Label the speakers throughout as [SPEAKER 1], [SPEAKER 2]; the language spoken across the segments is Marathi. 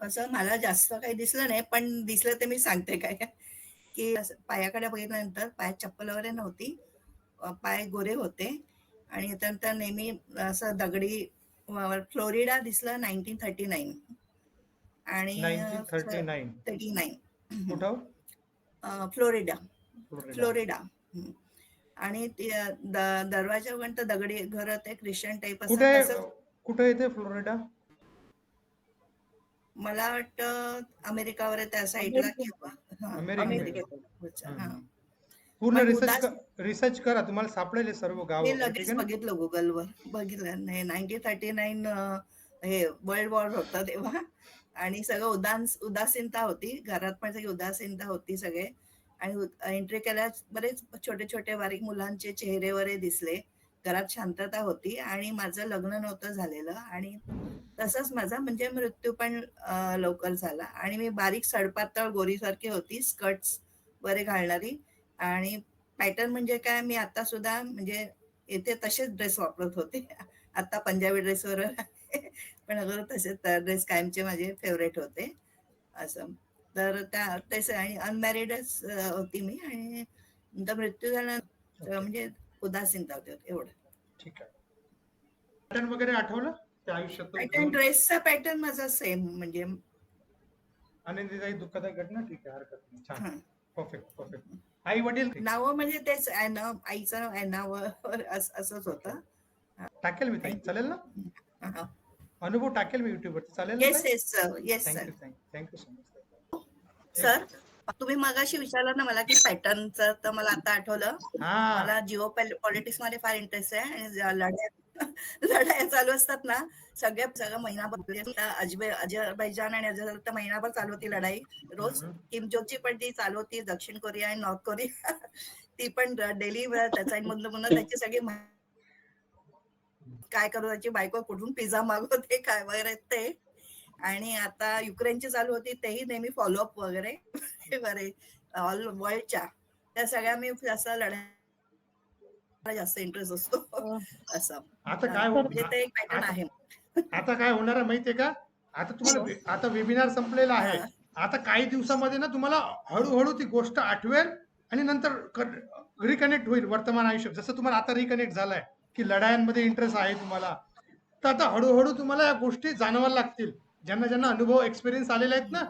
[SPEAKER 1] असं मला जास्त काही दिसलं नाही पण दिसलं ते मी सांगते काय की पायाकडे बघितल्यानंतर पायात चप्पल वगैरे नव्हती. पाय गोरे होते आणि त्यानंतर नेहमी असं दगडी फ्लोरिडा दिसलं नाईन्टीन थर्टी नाईन. आणि
[SPEAKER 2] थर्टी नाईन.
[SPEAKER 1] Thirty nine.
[SPEAKER 2] कुठं?
[SPEAKER 1] फ्लोरिडा.
[SPEAKER 2] फ्लोरिडा.
[SPEAKER 1] आणि दरवाजा वगैरे दगडी घर ते ख्रिश्चन टाईप असं
[SPEAKER 2] कुठे येते फ्लोरिडा?
[SPEAKER 1] मला वाटतं अमेरिकावर त्या साईडला किंवा हा. हा.
[SPEAKER 2] पूर्ण रिसर्च रिसर्च करा तुम्हाला सापडेल सर्व गाव.
[SPEAKER 1] मी लगेच बघितलं गुगलवर बघितलं नाही नाईन्टीन थर्टी नाईन हे वर्ल्ड वॉर होता तेव्हा. आणि सगळं उदास उदासीनता होती. घरात पण सगळी उदासीनता होती सगळे. आणि एंट्री केल्यास बरेच छोटे छोटे बारीक मुलांचे चेहरे वगैरे दिसले. घरात शांतता होती आणि माझं लग्न नव्हतं झालेलं आणि तसंच माझा म्हणजे मृत्यू पण लवकर झाला आणि मी बारीक सडपातळ गोरीसारखी होती स्कर्ट्स वगैरे घालणारी आणि पॅटर्न म्हणजे काय मी आता सुद्धा म्हणजे इथे तसेच ड्रेस वापरत होते. आता पंजाबी ड्रेसवर पण अगोदर तसे ड्रेस कायमचे माझे फेवरेट होते. असं. तर त्या तसे आणि अनमॅरिडच होती मी आणि नंतर मृत्यू झाल्यानंतर म्हणजे उदासीनता होती एवढं.
[SPEAKER 2] ठीक आहे. पॅटर्न वगैरे आठवलं त्या आयुष्यात
[SPEAKER 1] पॅटर्न ड्रेसचा पॅटर्न माझा सेम म्हणजे
[SPEAKER 2] आनंदीदायी दुःखदायी घटना? ठीक आहे हरकत नाही. छान. परफेक्ट परफेक्ट आई वडील?
[SPEAKER 1] नावं म्हणजे तेच ॲना आईचं ॲनावर असंच होतं.
[SPEAKER 2] टाकेल मी ताई? चालेल ना? अनुभव टाकेल मी युट्यूब वरती. चालेल
[SPEAKER 1] yes yes sir yes sir
[SPEAKER 2] thank you thank you so much
[SPEAKER 1] sir तुम्ही मगाशी विचारलं ना मला की पॅटर्नचं तर मला आता आठवलं. मला जिओ पॉलिटिक्समध्ये फार इंटरेस्ट आहे आणि लढाया लढाया चालू असतात ना सगळ्या सगळं महिनाभर अजबे अजरबैजान आणि अजर तर महिनाभर चालू होती लढाई. रोज
[SPEAKER 2] हम्म.
[SPEAKER 1] किम जोची पण ती चालू होती दक्षिण कोरिया आणि नॉर्थ कोरिया. ती पण डेली त्याचा मधलं म्हणून त्याची सगळी काय करू त्याची बायको कुठून पिझ्झा मागवते काय वगैरे ते. आणि आता युक्रेनची चालू होती तेही नेहमी फॉलोअप वगैरे. वगैरे ऑल वर्ल्डच्या त्या सगळ्या मी जास्त लढाई जास्त इंटरेस्ट असतो. असं.
[SPEAKER 2] आता काय हो-
[SPEAKER 1] म्हणजे ते एक पॅटर्न आहे.
[SPEAKER 2] आता काय होणार आहे माहितीये का? आता तुम्हाला वे- आता वेबिनार संपलेला आहे. आता काही दिवसामध्ये ना तुम्हाला हळूहळू ती गोष्ट आठवेल आणि नंतर रिकनेक्ट होईल वर्तमान आयुष्यात. जसं तुम्हाला आता रिकनेक्ट झालाय की लढायांमध्ये इंटरेस्ट आहे तुम्हाला. तर आता हळूहळू तुम्हाला या गोष्टी जाणवायला लागतील. ज्यांना ज्यांना अनुभव एक्सपिरियन्स आलेले आहेत ना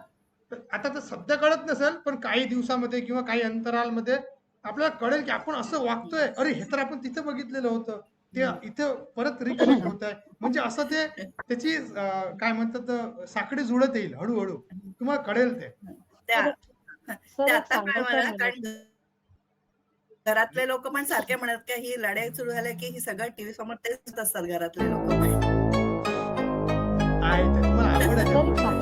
[SPEAKER 2] तर आता तर सध्या कळत नसेल पण काही दिवसामध्ये किंवा काही अंतरालमध्ये आपल्याला कळेल की आपण असं वागतोय. अरे हे तर आपण तिथं बघितलेलं होतं. ते इथं परत रिकनेक्ट होत आहे. म्हणजे असं ते त्याची काय म्हणतात साखळी जुळत येईल हळूहळू. तुम्हाला कळेल ते.
[SPEAKER 1] घरातले लोक पण सारखे म्हणत की ही लढाई सुरू झाली की ही सगळं टीव्ही समोर तेच असतात घरातले लोक. पण
[SPEAKER 3] Một.